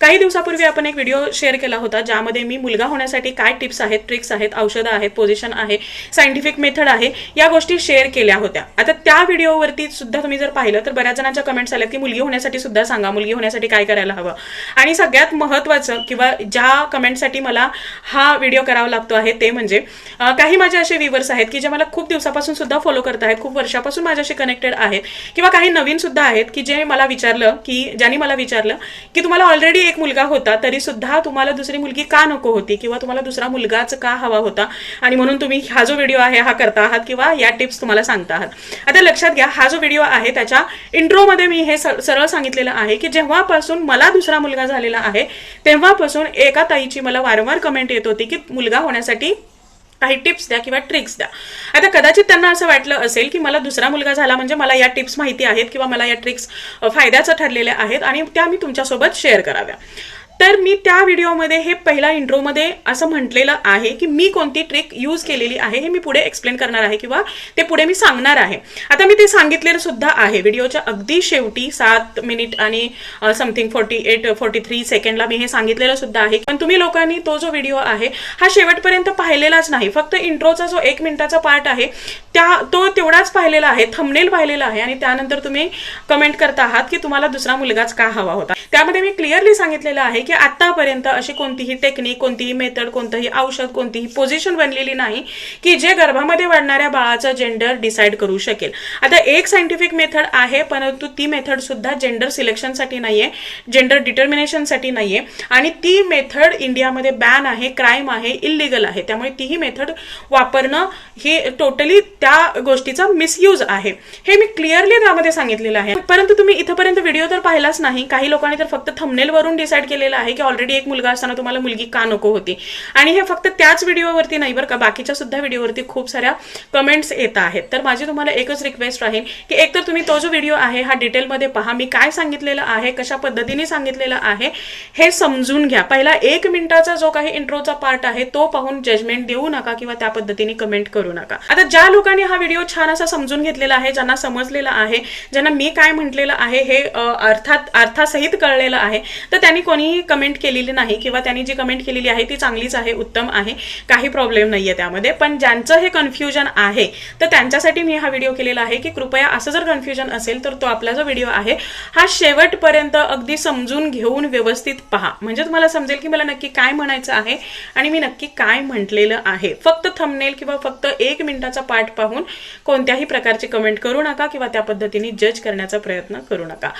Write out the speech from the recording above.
काही दिवसापूर्वी आपण एक व्हिडिओ शेअर केला होता ज्यामध्ये मी मुलगा होण्यासाठी काय टिप्स आहेत ट्रिक्स आहेत औषधं आहेत पोझिशन आहे सायंटिफिक मेथड आहे या गोष्टी शेअर केल्या होत्या. आता त्या व्हिडिओवरती सुद्धा तुम्ही जर पाहिलं तर बऱ्याच जणांच्या कमेंट्स आल्या की मुलगी होण्यासाठी सुद्धा सांगा मुलगी होण्यासाठी काय करायला हवं. आणि सगळ्यात महत्त्वाचं किंवा ज्या कमेंटसाठी मला हा व्हिडिओ करावा लागतो आहे ते म्हणजे काही माझे असे व्ह्युअर्स आहेत की जे मला खूप दिवसापासून सुद्धा फॉलो करत आहेत खूप वर्षापासून माझ्याशी कनेक्टेड आहेत किंवा काही नवीन सुद्धा आहेत की जे मला विचारलं की ज्यांनी मला विचारलं की तुम्हाला ऑलरेडी एक मुलगा होता तरी सुद्धा तुम्हाला दुसरी मुलगी का नको होती? किंवा तुम्हाला दुसरा मुलगाच का हवा होता? आणि म्हणून तुम्ही हा जो व्हिडिओ आहे हा करता आहात किंवा या टिप्स तुम्हाला सांगता आहात. आता लक्षात घ्या हा जो व्हिडिओ आहे त्याच्या इंट्रोमध्ये मी हे सरळ सांगितलेलं आहे की जेव्हापासून मला दुसरा मुलगा झालेला आहे तेव्हापासून एका ताईची मला वारंवार कमेंट येत होती की मुलगा होण्यासाठी काही टिप्स द्या किंवा ट्रिक्स द्या. आता कदाचित त्यांना असं वाटलं असेल की मला दुसरा मुलगा झाला म्हणजे मला या टिप्स माहिती आहेत किंवा मला या ट्रिक्स फायद्याचं ठरलेल्या आहेत आणि त्या मी तुमच्यासोबत शेअर कराव्या. तर मी त्या व्हिडिओमध्ये हे पहिला इंट्रोमध्ये असं म्हटलेलं आहे की मी कोणती ट्रिक यूज केलेली आहे हे मी पुढे एक्सप्लेन करणार आहे किंवा ते पुढे मी सांगणार आहे. आता मी ते सांगितलेलं सुद्धा आहे. व्हिडिओच्या अगदी शेवटी सात मिनिट आणि something forty eight forty three सेकंडला मी हे सांगितलेलं सुद्धा आहे. पण तुम्ही लोकांनी तो जो व्हिडिओ आहे हा शेवटपर्यंत पाहिलेलाच नाही. फक्त इंट्रोचा जो एक मिनिटाचा पार्ट आहे त्या तो तेवढाच पाहिलेला आहे थंबनेल पाहिलेला आहे आणि त्यानंतर तुम्ही कमेंट करता आहात की तुम्हाला दुसरा मुलगाच का हवा होता. त्यामध्ये मी क्लिअरली सांगितलेलं आहे की आतापर्यंत अशी कोणतीही टेक्निक कोणतीही मेथड कोणतंही औषध कोणतीही पोझिशन बनलेली नाही की जे गर्भामध्ये वाढणाऱ्या बाळाचं जेंडर डिसाईड करू शकेल. आता एक सायंटिफिक मेथड आहे परंतु ती मेथड सुद्धा जेंडर सिलेक्शनसाठी नाहीये जेंडर डिटर्मिनेशनसाठी नाहीये. आणि ती मेथड इंडियामध्ये बॅन आहे क्राईम आहे इलिगल आहे. त्यामुळे तीही मेथड वापरणं हे टोटली त्या गोष्टीचा मिसयूज आहे. हे मी क्लिअरली त्यामध्ये सांगितलेलं आहे. परंतु तुम्ही इथपर्यंत व्हिडिओ तर पाहिलाच नाही. काही लोकांनी तर फक्त थंबनेल वरून डिसाईड केलेला आहे की ऑलरेडी एक मुलगा असताना तुम्हाला मुलगी का नको होती? आणि हे फक्त त्याच व्हिडिओवरती नाही बरं का बाकीच्या सुद्धा व्हिडिओवरती खूप साऱ्या कमेंट्स येत आहेत. तर माझी तुम्हाला एकच रिक्वेस्ट राहील की एक तर तुम्ही तो जो व्हिडिओ आहे हा डिटेलमध्ये पहा मी काय सांगितलेलं आहे कशा पद्धतीने सांगितलेलं आहे हे समजून घ्या. पहिला एक मिनिटाचा जो काही इंट्रोचा पार्ट आहे तो पाहून जजमेंट देऊ नका किंवा त्या पद्धतीने कमेंट करू नका. आता ज्या लोकांनी हा व्हिडिओ छान असा समजून घेतलेला आहे ज्यांना समजलेला आहे ज्यांना मी काय म्हटलेलं आहे हे अर्थात अर्थासहित कळलेलं आहे तर त्यांनी कोणीही कमेंट केलेली नाही किंवा त्यांनी जी कमेंट केलेली आहे ती चांगलीच आहे उत्तम आहे काही प्रॉब्लेम नाही आहे त्यामध्ये. पण ज्यांचं हे कन्फ्युजन आहे तर त्यांच्यासाठी मी हा व्हिडिओ केलेला आहे की कृपया असं जर कन्फ्युजन असेल तर तो आपला जो व्हिडिओ आहे हा शेवटपर्यंत अगदी समजून घेऊन व्यवस्थित पहा. म्हणजे तुम्हाला समजेल की मला नक्की काय म्हणायचं आहे आणि मी नक्की काय म्हटलेलं आहे. फक्त थंबनेल किंवा फक्त एक मिनिटाचा पाठ पाहून कोणत्याही प्रकारची कमेंट करू नका किंवा त्या पद्धतीने जज करण्याचा प्रयत्न करू नका.